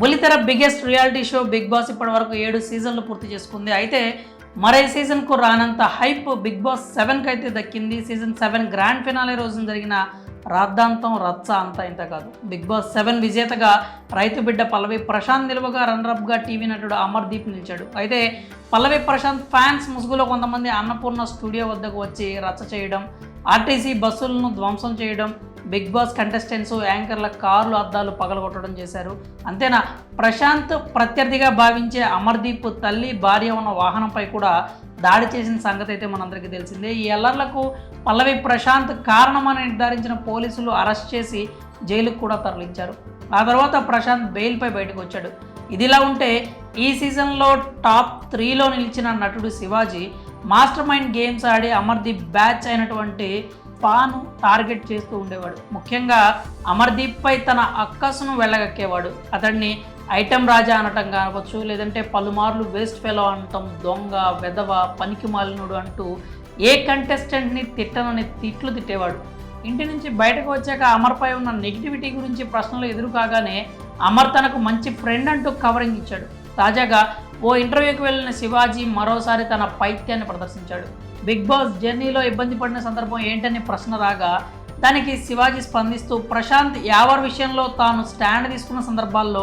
బులితెర biggest reality show Bigg Boss ఇప్పటి వరకు ఏడు సీజన్లు పూర్తి చేసుకుంది. అయితే మరే సీజన్కు రానంత హైప్ బిగ్ బాస్ సెవెన్కి అయితే దక్కింది. సీజన్ సెవెన్ గ్రాండ్ ఫినాలే రోజున జరిగిన రాద్ధాంతం రచ్చ అంతా ఇంత కాదు. బిగ్ బాస్ సెవెన్ విజేతగా రైతు బిడ్డ పల్లవి ప్రశాంత్ నిలువగా రన్నరప్గా టీవీ నటుడు అమర్దీప్ నిలిచాడు. అయితే పల్లవి ప్రశాంత్ ఫ్యాన్స్ ముసుగులో కొంతమంది అన్నపూర్ణ స్టూడియో వద్దకు వచ్చి రచ్చ చేయడం ఆర్టీసీ బస్సులను ధ్వంసం చేయడం బిగ్ బాస్ కంటెస్టెంట్స్ యాంకర్ల కార్లు అద్దాలు పగలగొట్టడం చేశారు. అంతేనా? ప్రశాంత్ ప్రత్యర్థిగా భావించే అమర్దీప్ తల్లి భార్య ఉన్న వాహనంపై కూడా దాడి చేసిన సంగతి అయితే మనందరికీ తెలిసిందే. ఈ అల్లర్లకు పల్లవి ప్రశాంత్ కారణమని నిర్ధారించిన పోలీసులు అరెస్ట్ చేసి జైలుకు కూడా తరలించారు. ఆ తర్వాత ప్రశాంత్ బెయిల్పై బయటకు వచ్చాడు. ఇదిలా ఉంటే ఈ సీజన్లో టాప్ త్రీలో నిలిచిన నటుడు శివాజీ మాస్టర్ మైండ్ గేమ్స్ ఆడి అమర్దీప్ బ్యాచ్ అయినటువంటి పాను టార్గెట్ చేస్తూ ఉండేవాడు. ముఖ్యంగా అమర్దీప్పై తన అక్కసును వెళ్ళగక్కేవాడు. అతన్ని ఐటెం రాజా అనటం కావచ్చు లేదంటే పలుమార్లు వేస్ట్ ఫెలో అనటం దొంగ వెదవ పనికి మాలినుడు అంటూ ఏ కంటెస్టెంట్ని తిట్టనని తిట్లు తిట్టేవాడు. ఇంటి నుంచి బయటకు వచ్చాక అమర్పై ఉన్న నెగిటివిటీ గురించి ప్రశ్నలు ఎదురు కాగానే అమర్ తనకు మంచి ఫ్రెండ్ అంటూ కవరింగ్ ఇచ్చాడు. తాజాగా ఓ ఇంటర్వ్యూకి వెళ్ళిన శివాజీ మరోసారి తన పైత్యాన్ని ప్రదర్శించాడు. బిగ్ బాస్ జర్నీలో ఇబ్బంది పడిన సందర్భం ఏంటనే ప్రశ్న రాగా దానికి శివాజీ స్పందిస్తూ ప్రశాంత్ యావర్ విషయంలో తాను స్టాండ్ తీసుకున్న సందర్భాల్లో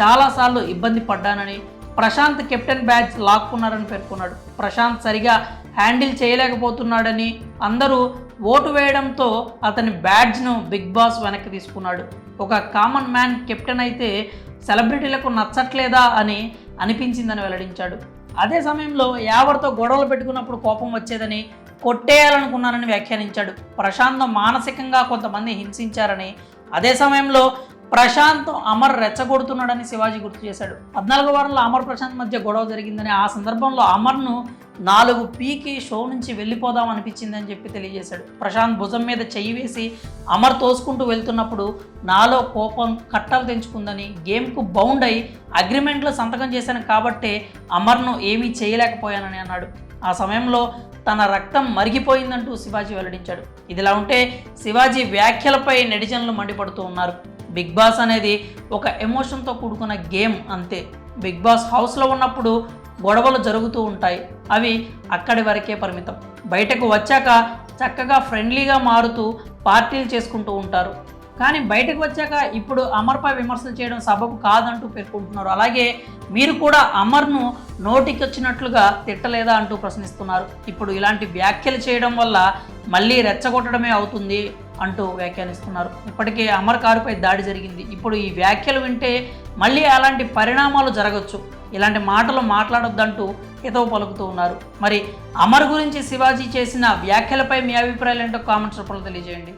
చాలాసార్లు ఇబ్బంది పడ్డానని ప్రశాంత్ కెప్టెన్ బ్యాచ్ లాక్కున్నారని పేర్కొన్నాడు. ప్రశాంత్ సరిగా హ్యాండిల్ చేయలేకపోతున్నాడని అందరూ ఓటు వేయడంతో అతని బ్యాడ్జ్ను బిగ్ బాస్ వెనక్కి తీసుకున్నాడు. ఒక కామన్ మ్యాన్ కెప్టెన్ అయితే సెలబ్రిటీలకు నచ్చట్లేదా అని అనిపించిందని వెల్లడించాడు. అదే సమయంలో యావర్తో గొడవలు పెట్టుకున్నప్పుడు కోపం వచ్చేదని కొట్టేయాలనుకున్నానని వ్యాఖ్యానించాడు. ప్రశాంత్ మానసికంగా కొంతమంది హింసించారని అదే సమయంలో ప్రశాంత్ అమర్ రెచ్చగొడుతున్నాడని శివాజీ గుర్తు చేశాడు. పద్నాలుగో వారంలో అమర్ ప్రశాంత్ మధ్య గొడవ జరిగిందని ఆ సందర్భంలో అమర్ను నాలుగు పీకి షో నుంచి వెళ్ళిపోదాం అనిపించిందని చెప్పి తెలియజేశాడు. ప్రశాంత్ భుజం మీద చెయ్యి వేసి అమర్ తోసుకుంటూ వెళ్తున్నప్పుడు నాలో కోపం కట్టలు తెంచుకుందని గేమ్కు బౌండ్ అయి అగ్రిమెంట్లో సంతకం చేశాను కాబట్టే అమర్ను ఏమీ చేయలేకపోయానని అన్నాడు. ఆ సమయంలో తన రక్తం మరిగిపోయిందంటూ శివాజీ వెల్లడించాడు. ఇదిలా ఉంటే శివాజీ వ్యాఖ్యలపై నెటిజన్లు మండిపడుతూ ఉన్నారు. బిగ్ బాస్ అనేది ఒక ఎమోషన్తో కూడుకున్న గేమ్ అంతే. బిగ్ బాస్ హౌస్లో ఉన్నప్పుడు గొడవలు జరుగుతూ ఉంటాయి. అవి అక్కడి వరకే పరిమితం. బయటకు వచ్చాక చక్కగా ఫ్రెండ్లీగా మారుతూ పార్టీలు చేసుకుంటూ ఉంటారు. కానీ బయటకు వచ్చాక ఇప్పుడు అమర్పై విమర్శలు చేయడం సబబు కాదంటూ పేర్కొంటున్నారు. అలాగే మీరు కూడా అమర్ను నోటికి వచ్చినట్లుగా తిట్టలేదా అంటూ ప్రశ్నిస్తున్నారు. ఇప్పుడు ఇలాంటి వ్యాఖ్యలు చేయడం వల్ల మళ్ళీ రెచ్చగొట్టడమే అవుతుంది. అంటూ వ్యాఖ్యానిస్తున్నారు. ఇప్పటికే అమర్ కారుపై దాడి జరిగింది. ఇప్పుడు ఈ వ్యాఖ్యలు వింటే మళ్ళీ అలాంటి పరిణామాలు జరగచ్చు. ఇలాంటి మాటలు మాట్లాడొద్దంటూ హితవు పలుకుతూ ఉన్నారు. మరి అమర్ గురించి శివాజీ చేసిన వ్యాఖ్యలపై మీ అభిప్రాయాలు ఏంటో కామెంట్స్ రూపంలో తెలియజేయండి.